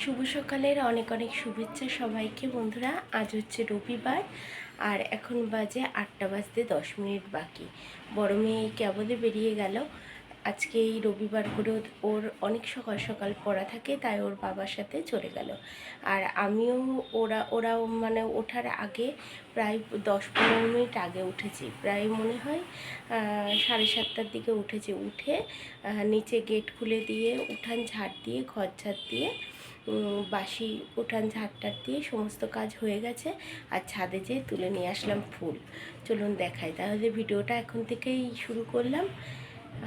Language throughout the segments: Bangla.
শুভ সকালের অনেক অনেক শুভেচ্ছা সবাইকে বন্ধুরা। আজ হচ্ছে রবিবার, আর এখন বাজে আটটা বাজতে দশ মিনিট বাকি। বড় মেয়ে এই ক্যাবলে বেরিয়ে গেল। আজকে এই রবিবার করে ওর- অনেক সকাল সকাল পড়া থাকে, তাই ওর বাবার সাথে চলে গেল। আর আমিও ওরা ওরা মানে ওঠার আগে প্রায় দশ পনেরো মিনিট আগে উঠেছি। প্রায় মনে হয় সাড়ে সাতটার দিকে উঠেছি। উঠে নিচে গেট খুলে দিয়ে উঠান ঝাড় দিয়ে, ঘর ঝাড় দিয়ে বাসি উঠান ঝাড়টার দিয়ে সমস্ত কাজ হয়ে গেছে আর ছাদে যেয়ে তুলে নিয়ে আসলাম ফুল। চলুন দেখাই। তাহলে ভিডিওটা এখন থেকেই শুরু করলাম।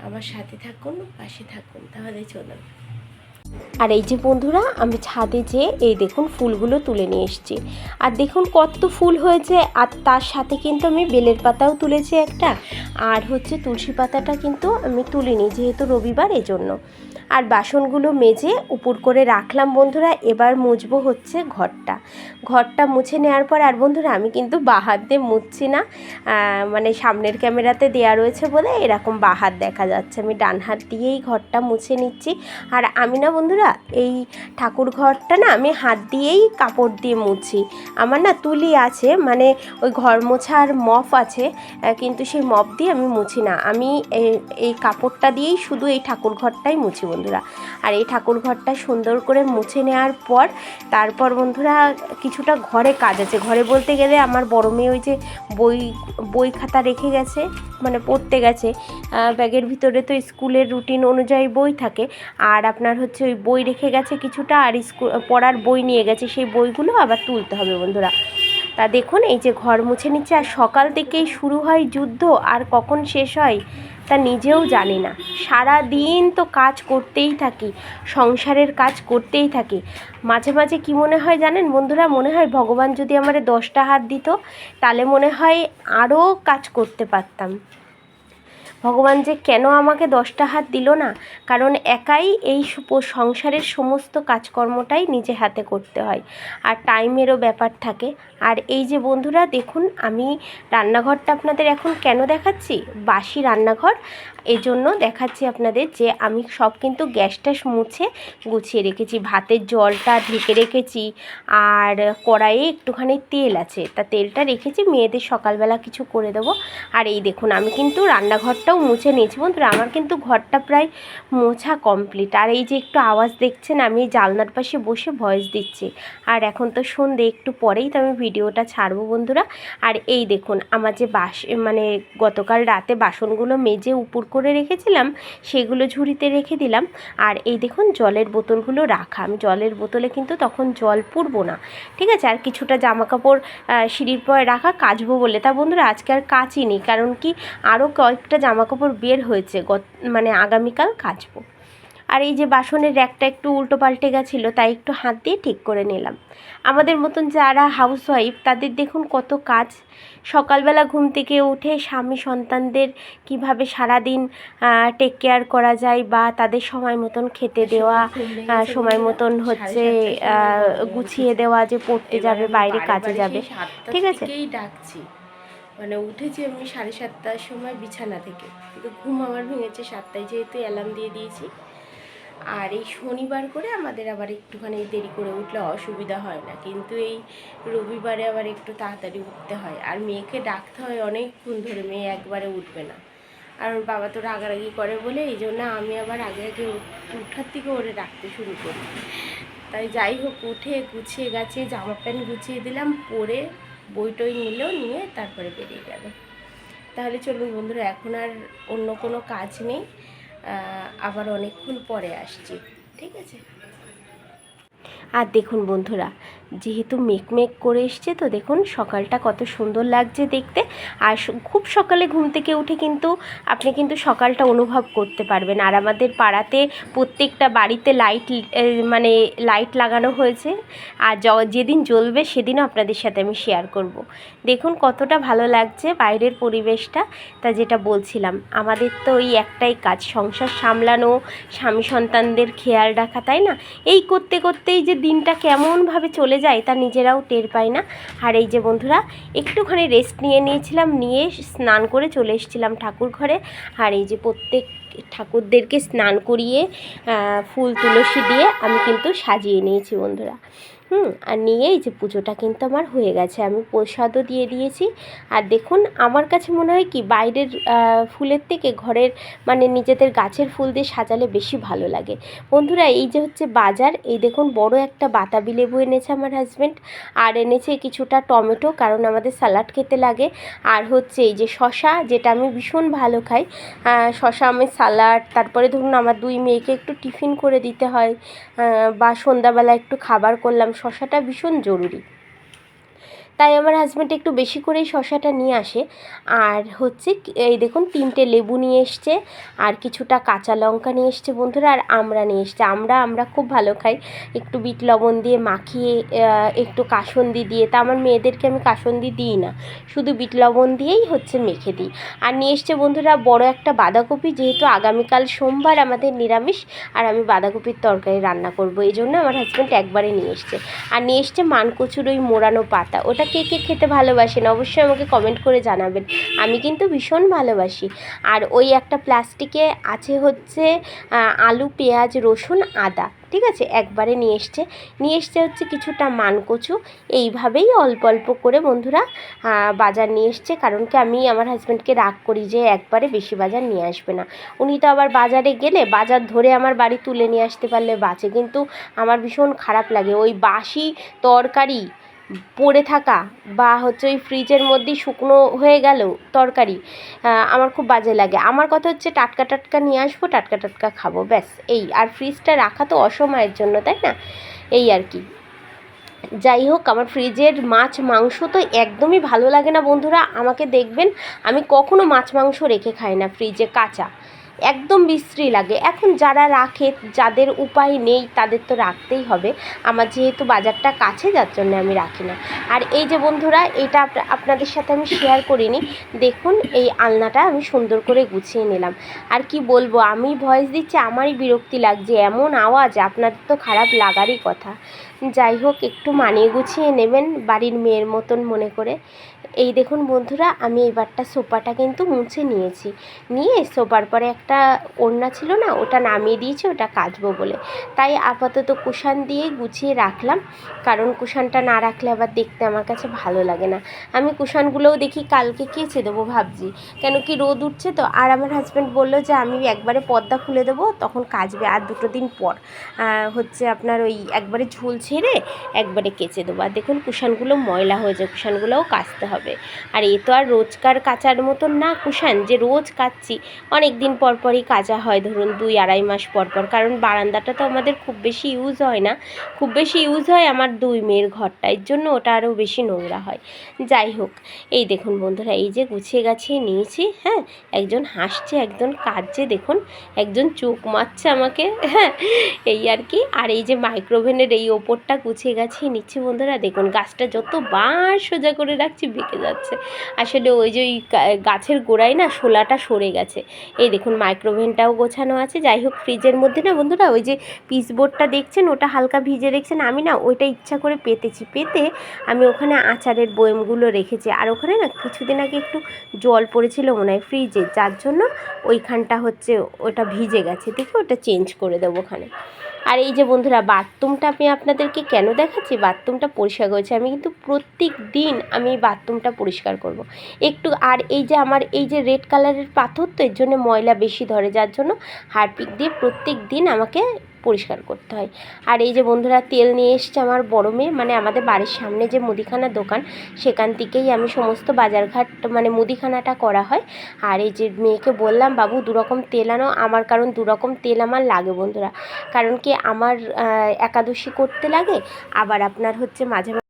আমার সাথে থাকুন, পাশে থাকুন, তাহলে চলুন। আর এই যে বন্ধুরা, আমি ছাদে যেয়ে এই দেখুন ফুলগুলো তুলে নিয়ে এসেছি। আর দেখুন কত ফুল হয়েছে, আর তার সাথে কিন্তু আমি বেলের পাতাও তুলেছি একটা। আর হচ্ছে তুলসী পাতাটা কিন্তু আমি তুলিনি, যেহেতু রবিবার, এজন্য। আর বাসনগুলো মেজে উপর করে রাখলাম। বন্ধুরা, এবার মুছবো হচ্ছে ঘরটা। ঘরটা মুছে নেওয়ার পর আর বন্ধুরা, আমি কিন্তু বাহাত দিয়ে মুছছি না। মানে সামনের ক্যামেরাতে দেয়া রয়েছে বলে এরকম বাহাত দেখা যাচ্ছে। আমি ডান হাত দিয়েই ঘরটা মুছে নিচ্ছি। আর আমি না বন্ধুরা, এই ঠাকুর ঘরটা না আমি হাত দিয়েই কাপড় দিয়ে মুছি। আমার না তুলি আছে মানে ওই ঘর মোছার মপ আছে কিন্তু সেই মপ দিয়ে আমি মুছি না। আমি এই- কাপড়টা দিয়েই শুধু এই ঠাকুর ঘরটাই মুছি বন্ধুরা। আর এই ঠাকুর ঘরটা সুন্দর করে মুছে নেওয়ার পর, তারপর বন্ধুরা কিছুটা ঘরে কাজ আছে। ঘরে বলতে গেলে আমার বড় মেয়ে ওই যে বই বই খাতা রেখে গেছে মানে পড়তে গেছে। ব্যাগের ভিতরে তো স্কুলের রুটিন অনুযায়ী বই থাকে। আর আপনার হচ্ছে ওই বই রেখে গেছে কিছুটা, আর স্কুল পড়ার বই নিয়ে গেছে। সেই বইগুলো আবার তুলতে হবে বন্ধুরা। তা দেখুন, এই যে ঘর মুছে নিচ্ছে, আর সকাল থেকেই শুরু হয় যুদ্ধ, আর কখন শেষ হয়? তা নিজেও জানে না। সারা দিন তো কাজ করতেই থাকি, সংসারের কাজ করতেই থাকি। মাঝে মাঝে কি মনে হয় জানেন? বন্ধুরা, মনে হয় ভগবান যদি আমার দশটা হাত দিত তাহলে মনে হয় আরও কাজ করতে পারতাম। ভগবান যে কেন আমাকে দশটা হাত দিল না? কারণ একাই এই সংসারের সমস্ত কাজকর্মটাই নিজে হাতে করতে হয়। আর টাইমেরও ব্যাপার থাকে। আর এই যে বন্ধুরা, দেখুন, আমি রান্নাঘরটা আপনাদের এখন কেন দেখাচ্ছি? বাসি রান্নাঘর। এজন্য দেখাচ্ছি আপনাদের যে আমি সব কিন্তু গ্যাসটা মুছে গুছিয়ে রেখেছি। ভাতের জলটা ঢেকে রেখেছি আর কড়াইয়ে একটুখানি তেল আছে। তা তেলটা রেখেছি, মেয়েদের সকালবেলা কিছু করে দেবো। আর এই দেখুন, আমি কিন্তু রান্নাঘরটাও মুছে নিয়েছি। বন্ধুরা, আমার কিন্তু ঘরটা প্রায় মোছা কমপ্লিট। আর এই যে একটু আওয়াজ দেখছেন, আমি জানলার পাশে বসে ভয়েস দিচ্ছি। আর এখন তো সন্ধে, একটু পরেই তো আমি ভিডিওটা ছাড়বো বন্ধুরা। আর এই দেখুন, আমার যে বাস মানে গতকাল রাতে বাসনগুলো মেজে উপর করে রেখেছিলাম, সেগুলো ঝুড়িতে রেখে দিলাম। আর এই দেখুন, জলের বোতলগুলো রাখা। আমি জলের বোতলে কিন্তু তখন জল পুরবো না। ঠিক আছে? আর কিছুটা জামা কাপড় সিঁড়ির পরে রাখা কাচবো বলে। তা বন্ধুরা, আজকে আর কাচিনি। কারণ কি আরও কয়েকটা জামা কাপড় বের হয়েছে। গত মানে আগামীকাল কাচবো। আর এই যে বাসনের র্যাকটা একটু উল্টো পাল্টে গেছিল তাই একটু হাত দিয়ে ঠিক করে নিলাম। আমাদের মতন যারা হাউসওয়াইফ তাদের দেখুন কত কাজ। সকালবেলা ঘুম থেকে উঠে স্বামী সন্তানদের কীভাবে সারাদিন টেক কেয়ার করা যায় বা তাদের সময় মতন খেতে দেওয়া সময় মতন হচ্ছে গুছিয়ে দেওয়া যে পড়তে যাবে বাইরে কাজে যাবে। ঠিক আছে? ডাকছি। মানে উঠেছি আমি সাড়ে সাতটার সময় বিছানা থেকে। কিন্তু ঘুম আমার ভেঙেছে সাতটায় যেহেতু অ্যালার্ম দিয়ে দিয়েছি। আর এই শনিবার করে আমাদের আবার একটুখানি দেরি করে উঠলে অসুবিধা হয় না। কিন্তু এই রবিবারে আবার একটু তাড়াতাড়ি উঠতে হয়। আর মেয়েকে ডাকতে হয় অনেকক্ষণ ধরে, মেয়ে একবারে উঠবে না। আর ওর বাবা তো রাগারাগি করে বলে, এই জন্য আমি আবার আগে আগে উঠ- উঠার থেকে ওরে ডাকতে শুরু করি। তাই যাই হোক, উঠে গুছিয়ে গাছিয়ে জামা প্যান্ট গুছিয়ে দিলাম, পরে বই টই নিলেও নিয়ে তারপরে বেরিয়ে গেল। তাহলে চলুন বন্ধুরা, এখন আর অন্য কোনো কাজ নেই। আবার অনেকক্ষণ পরে আসছি ঠিক আছে? আর দেখুন বন্ধুরা যেহেতু মেকমেক করে এসছে, তো দেখুন সকালটা কত সুন্দর লাগছে দেখতে। আর খুব সকালে ঘুম থেকে উঠে কিন্তু আপনি কিন্তু সকালটা অনুভব করতে পারবেন। আর আমাদের পাড়াতে প্রত্যেকটা বাড়িতে লাইট মানে লাইট লাগানো হয়েছে। আর যেদিন জ্বলবে সেদিনও আপনাদের সাথে আমি শেয়ার করব। দেখুন কতটা ভালো লাগছে বাইরের পরিবেশটা। তা যেটা বলছিলাম, আমাদের তো ওই একটাই কাজ, সংসার সামলানো, স্বামী সন্তানদের খেয়াল রাখা, তাই না? এই করতে, করতেই যে দিনটা কেমনভাবে চলে যায়, তা নিজেরাও টের পায় না। আর এই যে বন্ধুরা, একটুখানি রেস্ট নিয়ে নিয়েছিলাম, নিয়ে স্নান করে চলে এসেছিলাম ঠাকুর ঘরে। আর এই যে প্রত্যেক ঠাকুরদেরকে স্নান করিয়ে ফুল, তুলসী দিয়ে আমি কিন্তু সাজিয়ে নিয়েছি বন্ধুরা। হুম, আর নিয়ে এই যে পুজোটা কিন্তু আমার হয়ে গেছে। আমি প্রসাদও দিয়ে দিয়েছি। আর দেখুন, আমার কাছে মনে হয় কি, বাইরের ফুলের থেকে ঘরের মানে নিজেদের গাছের ফুল দিয়ে সাজালে বেশি ভালো লাগে। বন্ধুরা, এই যে হচ্ছে বাজার, এই দেখুন বড় একটা বাতাবি লেবু এনেছে আমার হাজব্যান্ড আর এনেছে কিছুটা টমেটো, কারণ আমাদের স্যালাড খেতে লাগে। আর হচ্ছে এই যে শশা যেটা আমি ভীষণ ভালো খাই। শশা আমি স্যালাড তারপরে ধরুন আমার দুই মেয়েকে একটু টিফিন করে দিতে হয়। বা সন্ধ্যাবেলা একটু খাবার করলাম শশাটা ভীষণ জরুরি। তাই আমার হাজব্যান্ড একটু বেশি করেই শশাটা নিয়ে আসে। আর হচ্ছে এই দেখুন তিনটে লেবু নিয়ে এসছে, আর কিছুটা কাঁচা লঙ্কা নিয়ে এসছে বন্ধুরা, আর আমরা নিয়ে এসছে। আমরা আমরা খুব ভালো খাই। একটু বিট লবণ দিয়ে মাখিয়ে একটু কাসন্দি দিয়ে, তা আমার মেয়েদেরকে আমি কাসন্দি দিই না। শুধু বিট লবণ দিয়েই হচ্ছে মেখে দিই। আর নিয়ে এসছে বন্ধুরা বড় একটা বাঁধাকপি, যেহেতু আগামীকাল সোমবার আমাদের নিরামিষ, আর আমি বাঁধাকপির তরকারি রান্না করব। এই জন্য আমার হাজব্যান্ড একবারে নিয়ে এসছে। আর নিয়ে এসছে মানকচুর ওই মোড়ানো পাতা। ওটা কে কে খেতে ভালোবাসেন, অবশ্যই আমাকে কমেন্ট করে জানাবেন। আমি কিন্তু ভীষণ ভালোবাসি। আর ওই একটা প্লাস্টিকে আছে হচ্ছে আলু, পেঁয়াজ, রসুন, আদা, ঠিক আছে? একবারে নিয়ে এসছে। নিয়ে এসছে হচ্ছে কিছুটা মানকচু। এইভাবেই অল্প অল্প করে বন্ধুরা বাজার নিয়ে এসছে। কারণ কি আমি আমার হাজব্যান্ডকে রাগ করি যে একবারে বেশি বাজার নিয়ে আসবে না। উনি তো আবার বাজারে গেলে বাজার ধরে আমার বাড়ি তুলে নিয়ে আসতে পারলে বাঁচে। কিন্তু আমার ভীষণ খারাপ লাগে। ওই বাসি তরকারি পড়ে থাকা বা হচ্ছে ওই ফ্রিজের মধ্যেই শুকনো হয়ে গেল তরকারি আমার খুব বাজে লাগে। আমার কথা হচ্ছে টাটকা টাটকা নিয়ে আসব, টাটকা টাটকা খাব, ব্যাস, এই। আর ফ্রিজটা রাখা তো অসময়ের জন্য, তাই না? এই আর কি। যাই হোক, আমার ফ্রিজের মাছ, মাংস তো একদমই ভালো লাগে না, বন্ধুরা। আমাকে দেখবেন, আমি কখনো মাছ, মাংস রেখে খাই না ফ্রিজে কাঁচা। একদম বিশ্রী লাগে। এখন যারা রাখে, যাদের উপায় নেই, তাদের তো রাখতেই হবে। আমার যেহেতু বাজারটা কাছে, যার জন্য আমি রাখি না। আর এই যে বন্ধুরা, এটা আপনাদের সাথে আমি শেয়ার করিনি। দেখুন, এই আলনাটা আমি সুন্দর করে গুছিয়ে নিলাম। আর কি বলব, আমি ভয়েস দিচ্ছি, আমারই বিরক্তি লাগছে। এমন আওয়াজ, আপনাদের তো খারাপ লাগারই কথা। যাই হোক, একটু মানিয়ে গুছিয়ে নেবেন, বাড়ির মেয়ের মতন মনে করে। এই দেখুন বন্ধুরা, আমি এবারটা সোফাটা কিন্তু মুছে নিয়েছি। নিয়ে সোফার পরে একটা ওড়না ছিল না, ওটা নামিয়ে দিয়েছি, ওটা কাচবো বলে। তাই আপাতত কুশান দিয়ে গুছিয়ে রাখলাম। কারণ কুশানটা না রাখলে আবার দেখতে আমার কাছে ভালো লাগে না। আমি কুশানগুলোও দেখি, কালকে কেচে দেবো ভাবছি। কেন কি রোদ উঠছে তো, আর আমার হাজব্যান্ড বলল যে আমি একবারে পর্দা খুলে দেবো, তখন কাচবে আর দুটো দিন পর। হচ্ছে আপনার ওই একবারে ঝুল ছেড়ে একবারে কেচে দেবো। আর দেখুন কুশানগুলো ময়লা হয়ে যায়, কুশানগুলোও কাচতে হবে। আর এ তো আর রোজকার কাচার মতন না কুশান যে রোজ কাচ্ছি অনেক দিন পর পরই কাচা হয় ধরুন দুই আড়াই মাস পর পর, কারণ বারান্দাটা তো আমাদের খুব বেশি ইউজ হয় না। খুব বেশি ইউজ হয় আমার দুই মেয়ের ঘরটা, এর জন্য ওটা আরও বেশি নোংরা হয়। যাই হোক, এই দেখুন বন্ধুরা, এই যে গুছিয়ে গাছিয়ে নিয়েছি হ্যাঁ একজন হাসছে, একজন কাঁদছে, দেখুন, একজন চোখ মারছে আমাকে হ্যাঁ এই আর কি। আর এই যে মাইক্রোভেনের এই ওপরটা গুছিয়ে গাছিয়ে নিচ্ছি বন্ধুরা, দেখুন, গাছটা যত বার সোজা করে রাখছি যাচ্ছে। আসলে ওই যে ওই গাছের গোড়ায় না শোলাটা সরে গেছে। এই দেখুন মাইক্রোভেনটাও গোছানো আছে। যাই হোক, ফ্রিজের মধ্যে না বন্ধুরা ওই যে পিসবোর্ডটা দেখছেন, ওটা হালকা ভিজে দেখছেন আমি না ওইটা ইচ্ছা করে পেতেছি। পেতে আমি ওখানে আচারের বয়েমগুলো রেখেছি। আর ওখানে না কিছুদিন আগে একটু জল পড়েছিল মনে হয় ফ্রিজে। যার জন্য ওইখানটা হচ্ছে ওটা ভিজে গেছে। দেখে ওটা চেঞ্জ করে দেবো ওখানে। আর এই যে বন্ধুরা, বাথরুমটা আমি আপনাদেরকে কেন দেখাচ্ছি? বাথরুমটা পরিষ্কার করেছি। আমি কিন্তু প্রত্যেক দিন আমি এই বাথরুমটা পরিষ্কার করব। একটু, আর এই যে আমার এই যে রেড কালারের পাথর, তো এর জন্য ময়লা বেশি ধরে। যার জন্য হারপিক দিয়ে প্রত্যেক দিন আমাকে পরিষ্কার করতে হয়। আর এই যে বন্ধুরা, তেল নিয়ে এসছে আমার বড় মেয়ে মানে আমাদের বাড়ির সামনে যে মুদিখানার দোকান, সেখান থেকেই আমি সমস্ত বাজারঘাট মানে মুদিখানাটা করা হয়। আর এই যে মেয়েকে বললাম, বাবু, দুরকম তেল আনো, আমার কারণ দুরকম তেল আমার লাগে বন্ধুরা। কারণ কি, আমার একাদশী করতে লাগে, আবার আপনার হচ্ছে মাঝে মাঝে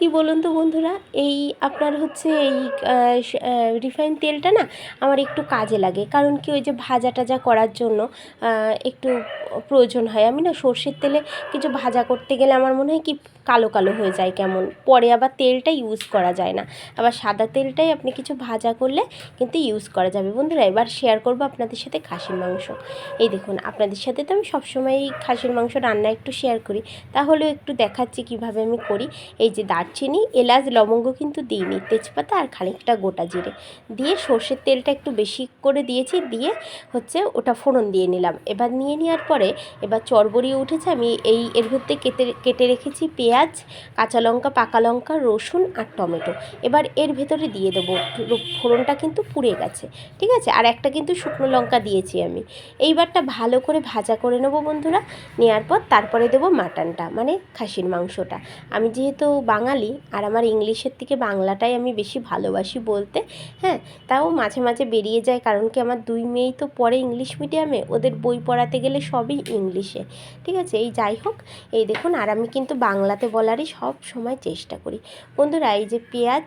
কি বলুন তো বন্ধুরা? এই আপনার হচ্ছে এই রিফাইন তেলটা না আমার একটু কাজে লাগে। কারণ কি ওই যে ভাজা টাজা করার জন্য একটু প্রয়োজন হয়। আমি না সর্ষের তেলে কিছু ভাজা করতে গেলে আমার মনে হয় কি কালো কালো হয়ে যায় কেমন। পরে আবার তেলটা ইউজ করা যায় না। আবার সাদা তেলটাই আপনি কিছু ভাজা করলে কিন্তু ইউজ করা যাবে। বন্ধুরা, এবার শেয়ার করব আপনাদের সাথে খাসির মাংস। এই দেখুন, আপনাদের সাথে তো আমি সবসময়ই খাসির মাংস রান্না একটু শেয়ার করি। তাহলেও একটু দেখাচ্ছি কীভাবে আমি করি। এই যে দারচিনি দারচিনি এলাচ, লবঙ্গ কিন্তু দিইনি। তেজপাতা আর খানিকটা গোটা জিরে। দিয়ে সর্ষের তেলটা একটু বেশি করে দিয়েছি, দিয়ে হচ্ছে ওটা ফোড়ন দিয়ে নিলাম। এবার নিয়ে নেওয়ার পরে এবার চরবড়িয়ে উঠেছে, আমি এই এর মধ্যে কেটে কেটে রেখেছি পেঁয়াজ, কাঁচা লঙ্কা, পাকা লঙ্কা, রসুন আর টমেটো। এবার এর ভেতরে দিয়ে দেবো। ফোড়নটা কিন্তু পুড়ে গেছে, ঠিক আছে? আর একটা কিন্তু শুকনো লঙ্কা দিয়েছি আমি। এইবারটা ভালো করে ভাজা করে নেব বন্ধুরা। নেওয়ার পর তারপরে দেবো মাটনটা মানে খাসির মাংসটা। আমি যেহেতু বাঙালি আর আমার ইংলিশের থেকে বাংলাটাই আমি বেশি ভালোবাসি বলতে হ্যাঁ তাও মাঝে মাঝে বেরিয়ে যায় কারণ কি আমার দুই মেয়েই তো পড়ে ইংলিশ মিডিয়ামে, ওদের বই পড়াতে গেলে সবই ইংলিশে, ঠিক আছে? এই যাই হোক, এই দেখুন আর আমি কিন্তু বাংলাতে বলারই সব সময় চেষ্টা করি। বন্ধুরা, এই যে পেঁয়াজ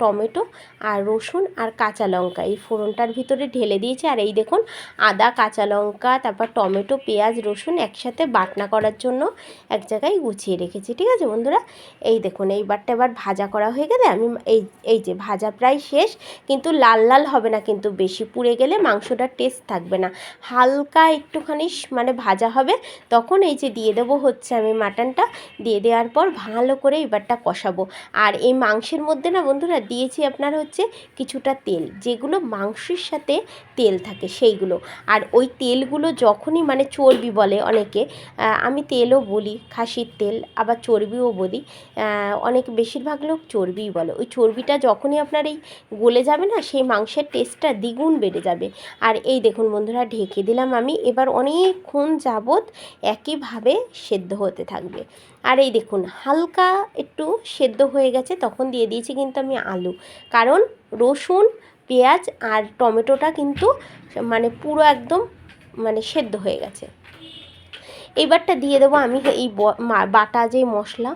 টমেটো আর রসুন আর কাঁচা লঙ্কা। এই ফোড়নটার ভিতরে ঢেলে দিয়েছি। আর এই দেখুন, আদা, কাঁচা লঙ্কা, তারপর টমেটো, পেঁয়াজ, রসুন একসাথে বাটনা করার জন্য এক জায়গায় গুছিয়ে রেখেছি। ঠিক আছে বন্ধুরা? এই দেখুন, এইবারটা এবার ভাজা করা হয়ে গেলে আমি এই এই যে ভাজা প্রায় শেষ, কিন্তু লাল লাল হবে না, কিন্তু বেশি পুড়ে গেলে মাংসটার টেস্ট থাকবে না। হালকা একটুখানি মানে ভাজা হবে, তখন এই যে দিয়ে দেবো হচ্ছে আমি মাটনটা, দিয়ে দেওয়ার পর ভালো করে এবারটা কষাবো। আর এই মাংসের মধ্যে না বন্ধুরা দিয়েছি আপনার হচ্ছে কিছুটা তেল, যেগুলো মাংসের সাথে তেল থাকে সেইগুলো। আর ওই তেলগুলো যখনই মানে চর্বি বলে অনেকে আমি তেলও বলি, খাসির তেল, আবার চর্বিও বলি অনেক বেশিরভাগ লোক চর্বিই বলে। ওই চর্বিটা যখনই আপনার এই গলে যাবে না, সেই মাংসের টেস্টটা দ্বিগুণ বেড়ে যাবে। আর এই দেখুন বন্ধুরা, ঢেকে দিলাম আমি, এবার অনেকক্ষণ যাবৎ একইভাবে সেদ্ধ হতে থাকবে। আর এই দেখুন, হালকা একটু সেদ্ধ হয়ে গেছে, তখন দিয়ে দিয়েছি কিন্তু আমি আলু। কারণ রসুন, পেঁয়াজ আর টমেটোটা কিন্তু মানে পুরো একদম মানে সেদ্ধ হয়ে গেছে। এইবারটা দিয়ে দেবো আমি এই বাটা যে মশলা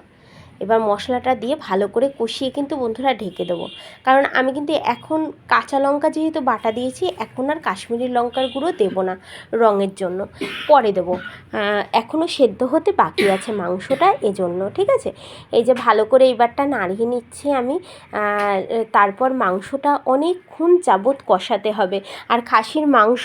এবার মশলাটা দিয়ে ভালো করে কষিয়ে কিন্তু বন্ধুরা ঢেকে দেবো। কারণ আমি কিন্তু এখন কাঁচা লঙ্কা যেহেতু বাটা দিয়েছি, এখন আর কাশ্মীরি লঙ্কার গুঁড়ো দেবো না রঙের জন্য। পরে দেবো। এখনও সেদ্ধ হতে বাকি আছে মাংসটা এজন্য, ঠিক আছে? এই যে ভালো করে এইবারটা নাড়িয়ে নিচ্ছি আমি। তারপর মাংসটা অনেকক্ষণ যাবৎ কষাতে হবে। আর খাসির মাংস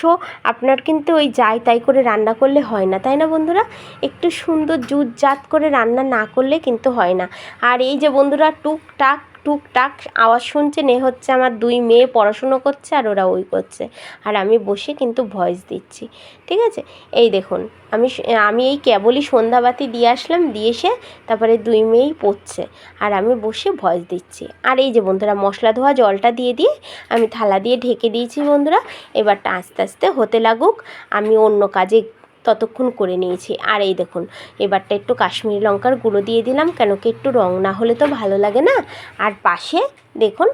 আপনার কিন্তু ওই যাই তাই করে রান্না করলে হয় না, তাই না বন্ধুরা? একটু সুন্দর জুতজাত করে রান্না না করলে কিন্তু হয় না। আর এই যে বন্ধুরা, টুকটাক টুকটাক আওয়াজ শুনছেন এ হচ্ছে আমার দুই মেয়ে পড়াশুনো করছে আর ওরা ওই করছে। আর আমি বসে কিন্তু ভয়েস দিচ্ছি, ঠিক আছে? এই দেখুন, আমি আমি এই কেবলই সন্ধ্যাবাতি দিয়ে আসলাম, দিয়ে এসে তারপরে দুই মেয়েই পড়ছে, আর আমি বসে ভয়েস দিচ্ছি। আর এই যে বন্ধুরা, মশলা ধোয়া, জলটা দিয়ে দিয়ে আমি থালা দিয়ে ঢেকে দিয়েছি বন্ধুরা। এবারটা আস্তে আস্তে হতে লাগুক, আমি অন্য কাজে ততক্ষণ করে নিয়েছি। আর এই দেখুন, এবারটা একটু কাশ্মীরি লঙ্কার গুঁড়ো দিয়ে দিলাম, কেন কি একটু রং না হলে তো ভালো লাগে না। আর পাশে দেখুন,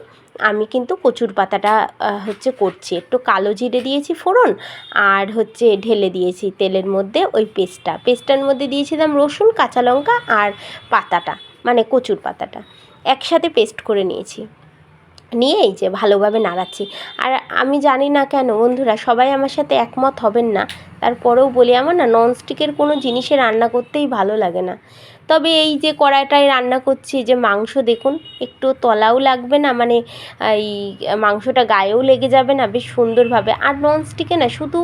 আমি কিন্তু কচুর পাতাটা হচ্ছে করছি। একটু কালো জিরে দিয়েছি ফোড়ন, আর হচ্ছে ঢেলে দিয়েছি তেলের মধ্যে ওই পেস্টটা। পেস্টটার মধ্যে দিয়েছিলাম রসুন, কাঁচা লঙ্কা আর পাতাটা মানে কচুর পাতাটা। একসাথে পেস্ট করে নিয়েছি। নিয়ে এই যে ভালোভাবে নাড়াচ্ছি। আর আমি জানি না কেন বন্ধুরা, সবাই আমার সাথে একমত হবেন না। তারপরেও বলি, আমার না ননস্টিকের কোনো জিনিসে রান্না করতেই ভালো লাগে না। তবে এই যে কড়াইটায় রান্না করছি যে মাংস দেখুন, একটু তলাও লাগবে না মানে এই মাংসটা গায়েও লেগে যাবে না, বেশ সুন্দরভাবে। আর ননস্টিকে না, শুধু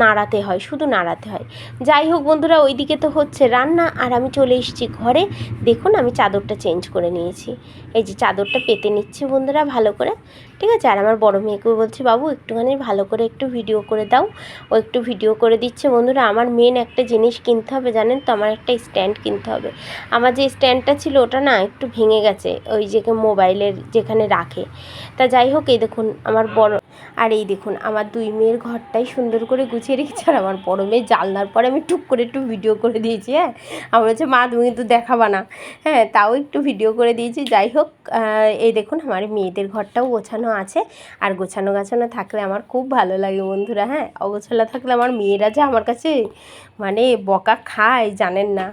নাড়াতে হয়, শুধু নাড়াতে হয়। যাই হোক বন্ধুরা, ওইদিকে তো হচ্ছে রান্না, আর আমি চলে এসেছি ঘরে। দেখুন, আমি চাদরটা চেঞ্জ করে নিয়েছি। এই যে চাদরটা পেতে নিচ্ছি বন্ধুরা ভালো করে। ঠিক আছে? আর আমার বড় মেয়েকেও বলছি, বাবু, একটুখানি ভালো করে একটু ভিডিও করে দাও। ও একটু ভিডিও করে দিচ্ছে। বন্ধুরা, আমার মেন একটা জিনিস কিনতে হবে, জানেন তো? আমার একটা স্ট্যান্ড কিনতে হবে। আমার যে স্ট্যান্ডটা ছিল, ওটা না একটু ভেঙে গেছে, ওই যে মোবাইলের যেখানে রাখে। তা যাই হোক, এই দেখুন, আমার বড় আর এই দেখুন, আমার দুই মেয়ের ঘরটাই সুন্দর করে গুছিয়ে রেখেছে, আর আমার বড় মেয়ে জানলার পরে আমি টুক করে একটু ভিডিও করে দিয়েছি হ্যাঁ? আমার হচ্ছে মা, তুমি কিন্তু দেখাবা না। হ্যাঁ তাও একটু ভিডিও করে দিয়েছি। যাই হোক এই দেখুন, আমার মেয়েদের ঘরটাও গোছানো আছে, আর গোছানো গাছানো থাকলে আমার খুব ভালো লাগে বন্ধুরা হ্যাঁ? অগোছালো থাকলে আমার মেয়েরা যে আমার কাছে মানে বকা খায়, জানেন না।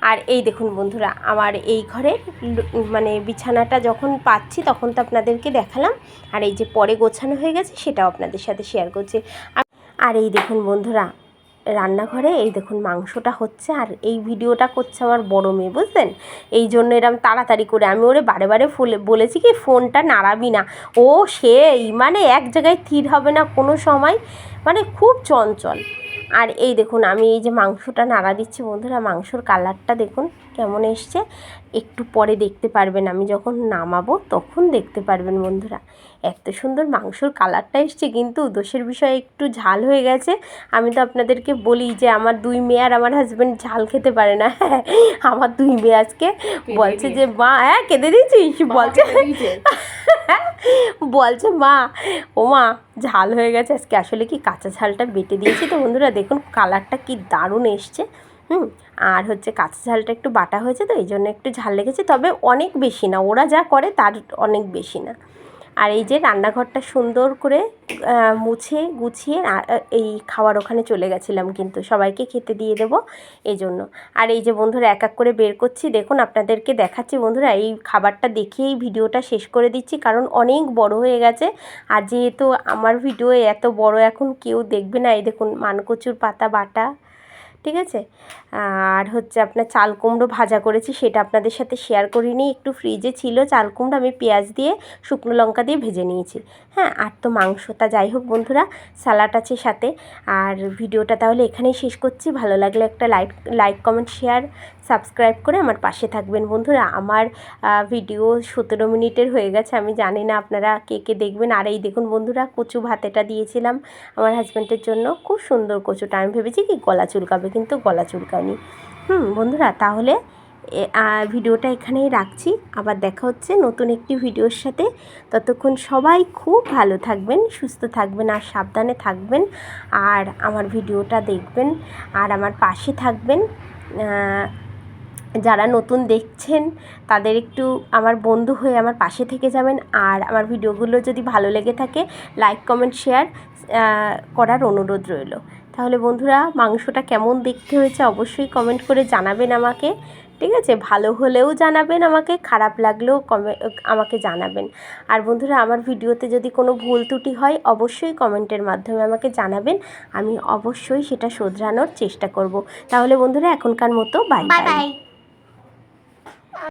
আর এই দেখুন বন্ধুরা, আমার এই ঘরে ল- মানে বিছানাটা যখন পাচ্ছি তখন তো আপনাদেরকে দেখালাম, আর এই যে পরে গোছানো হয়ে গেছে সেটাও আপনাদের সাথে শেয়ার করছি। আর- এই দেখুন বন্ধুরা, রান্নাঘরে এই দেখুন মাংসটা হচ্ছে, আর এই ভিডিওটা করছে আমার বড় মেয়ে, বুঝলেন? এই জন্য এরম তাড়াতাড়ি করে আমি ওরে বারে বারে বলেছি কি ফোনটা নাড়াবি না। ও সেই মানে এক জায়গায় স্থির হবে না কোনো সময় মানে খুব চঞ্চল। আর এই দেখুন আমি এই যে মাংসটা নাড়া দিচ্ছি বন্ধুরা মাংসর কালারটা দেখুন কেমন এসছে। একটু পরে দেখতে পারবেন আমি যখন নামাবো তখন দেখতে পারবেন বন্ধুরা। এত সুন্দর মাংসর কালারটা এসছে কিন্তু দোষের বিষয়ে একটু ঝাল হয়ে গেছে। আমি তো আপনাদেরকে বলি যে আমার দুই মেয়ে আর আমার হাজব্যান্ড ঝাল খেতে পারে না। আমার দুই মেয়ে আজকে বলছে যে মা হ্যাঁ কেঁদে দিয়েছিস? বলছে বলছে, মা, ও মা, ঝাল হয়ে গেছে আজকে। আসলে কি কাঁচা ঝালটা বেটে দিয়েছি? তো বন্ধুরা, দেখুন কালারটা কি দারুণ এসছে। হুম, আর হচ্ছে কাঁচা ঝালটা একটু বাটা হয়েছে, তো এই জন্য একটু ঝাল লেগেছে। তবে অনেক বেশি না, ওরা যা করে তার অনেক বেশি না। আর এই যে রান্নাঘরটা সুন্দর করে মুছে গুছিয়ে এই খাওয়ার ওখানে চলে গেছিলাম কিন্তু সবাইকে খেতে দিয়ে দেবো এই জন্য আর এই যে বন্ধুরা এক এক করে বের করছি, দেখুন আপনাদেরকে দেখাচ্ছি বন্ধুরা, এই খাবারটা দেখিয়েই ভিডিওটা শেষ করে দিচ্ছি কারণ অনেক বড় হয়ে গেছে। আর যেহেতু আমার ভিডিও এত বড় এখন কেউ দেখবে না, এই দেখুন মানকচুর পাতা বাটা ঠিক আছে? আর হচ্ছে আপনার চাল কুমড়ো ভাজা করেছি, সেটা আপনাদের সাথে শেয়ার করিনি। একটু ফ্রিজে ছিল চাল কুমড়ো, আমি পেঁয়াজ দিয়ে শুকনো লঙ্কা দিয়ে ভেজে নিয়েছি। হ্যাঁ আর তো মাংসটা যাই হোক বন্ধুরা স্যালাড আছে সাথে। আর ভিডিওটা তাহলে এখানেই শেষ করছি। ভালো লাগলে একটা like like comment share subscribe করে আমার পাশে থাকবেন বন্ধুরা। আমার ভিডিও সতেরো মিনিটের হয়ে গেছে, আমি জানি না আপনারা কে কে দেখবেন। আর এই দেখুন বন্ধুরা, কচু ভাতেটা দিয়েছিলাম আমার হাজব্যান্ডের জন্য। খুব সুন্দর কচুটা। আমি ভেবেছি কি গলা চুলকাবে কিন্তু গলা চুলকায়নি। হুম, বন্ধুরা, তাহলে ভিডিওটা এখানেই রাখছি। আবার দেখা হচ্ছে নতুন একটি ভিডিওর সাথে। ততক্ষণ সবাই খুব ভালো থাকবেন, সুস্থ থাকবেন, আর সাবধানে থাকবেন। আর আমার ভিডিওটা দেখবেন, আর আমার পাশে থাকবেন। যারা নতুন দেখছেন, তাদের একটু আমার বন্ধু হয়ে আমার পাশে থেকে যাবেন। আর আমার ভিডিওগুলো যদি ভালো লেগে থাকে, লাইক, কমেন্ট, শেয়ার করার অনুরোধ রইল। তাহলে বন্ধুরা মাংসটা কেমন দেখতে হয়েছে অবশ্যই কমেন্ট করে জানাবেন আমাকে, ঠিক আছে? ভালো হলেও জানাবেন আমাকে, খারাপ লাগলেও কমে, আমাকে জানাবেন। আর বন্ধুরা আমার ভিডিওতে যদি কোনো ভুল ত্রুটি হয়, অবশ্যই কমেন্টের মাধ্যমে আমাকে জানাবেন। আমি অবশ্যই সেটা শোধরানোর চেষ্টা করব। তাহলে বন্ধুরা এখনকার মতো বাই বাই